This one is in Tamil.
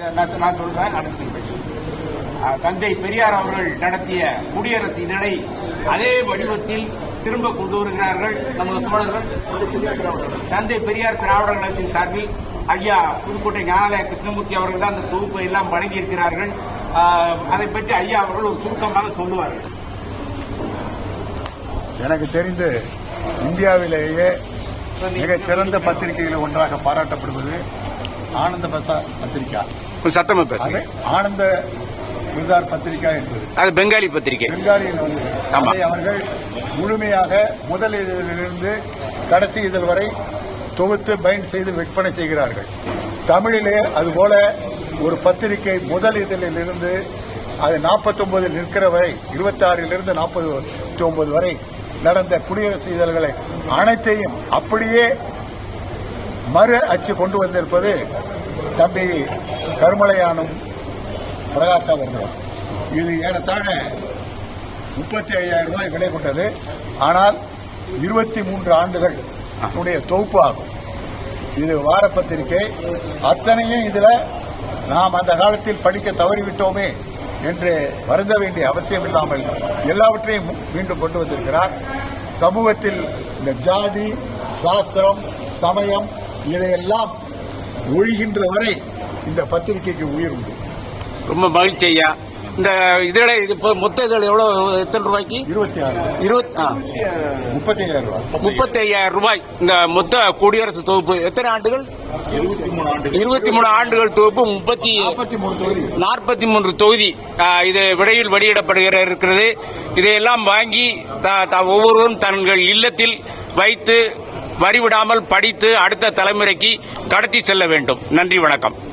நான் நான் சொல்றேன் அடுத்து. அஹ், தந்தை பெரியார் அவர்கள் நடத்திய குடியரசு இதழை அதே வடிவத்தில் திரும்ப கொண்டு வருகிறார்கள். நமது தோழர்கள் தந்தை பெரியார் திராவிடர் கழகத்தின் சார்பில் ஐயா புதுக்கோட்டை ஞானாலய கிருஷ்ணமூர்த்தி அவர்கள் தான் அந்த தொகுப்பை எல்லாம் வழங்கியிருக்கிறார்கள். அதை பற்றி ஐயா அவர்கள் ஒரு சுருக்கமாக சொல்லுவார்கள். எனக்கு தெரிந்து இந்தியாவிலேயே மிகச் சிறந்த பத்திரிகைகளில் ஒன்றாக பாராட்டப்படுவது ஆனந்த பசார் பத்திரிகா. சத்தமா அது ஆனந்த பசார் பத்திரிகா என்பது. அது பெங்காலி பத்திரிகை. ஆமா. அதை அவர்கள் முழுமையாக முதல் இதழிலிருந்து கடைசி இதழ் வரை தொகுத்து பைண்ட் செய்து விற்பனை செய்கிறார்கள். தமிழிலே அதுபோல ஒரு பத்திரிகை முதல் இதழில் இருந்து அது 49 நிற்கிற வரை இருபத்தி ஆறிலிருந்து நாற்பத்தி ஒன்பது வரை நடந்த குடியரசு இதழ்களை அனைத்தையும் அப்படியே மறு அச்சு கொண்டு வந்திருப்பது தம்பி கருமலையானும் பிரகாஷ் அவர்களும் இது ஏறத்தாழ முப்பத்தி ஐயாயிரம் ரூபாய் விலை கொண்டது. ஆனால் இருபத்தி மூன்று ஆண்டுகள் நம்முடைய தொகுப்பு ஆகும். இது வார பத்திரிகை அத்தனையும் இதுல நாம் அந்த காலத்தில் படிக்க தவறிவிட்டோமே என்று வருந்த வேண்டிய அவசியம் இல்லாமல் எல்லாவற்றையும் மீண்டும் கொண்டு வந்திருக்கிறார். சமூகத்தில் இந்த ஜாதி சாஸ்திரம் சமயம் இதையெல்லாம் ஒழிகின்ற வரை இந்த பத்திரிகைக்கு உயிர் உண்டு. ரொம்ப மகிழ்ச்சி ஐயா. இந்த இதழை இது இப்போ மொத்த இதழ் எவ்வளவு எத்தனை ரூபாய்க்கு? இருபத்தி ஆறு. இருபத்தி முப்பத்தி ஐயாயிரம் ரூபாய். முப்பத்தி ஐயாயிரம் ரூபாய். இந்த மொத்த குடியரசு தொகுப்பு எத்தனை ஆண்டுகள்? இருபத்தி மூணு ஆண்டுகள். தொகுப்பு முப்பத்தி நாற்பத்தி மூன்று தொகுதி இது விடையில் வெளியிடப்படுகிற இருக்கிறது. இதையெல்லாம் வாங்கி ஒவ்வொருவரும் தங்கள் இல்லத்தில் வைத்து வரிவிடாமல் படித்து அடுத்த தலைமுறைக்கு கடத்தி செல்ல வேண்டும். நன்றி வணக்கம்.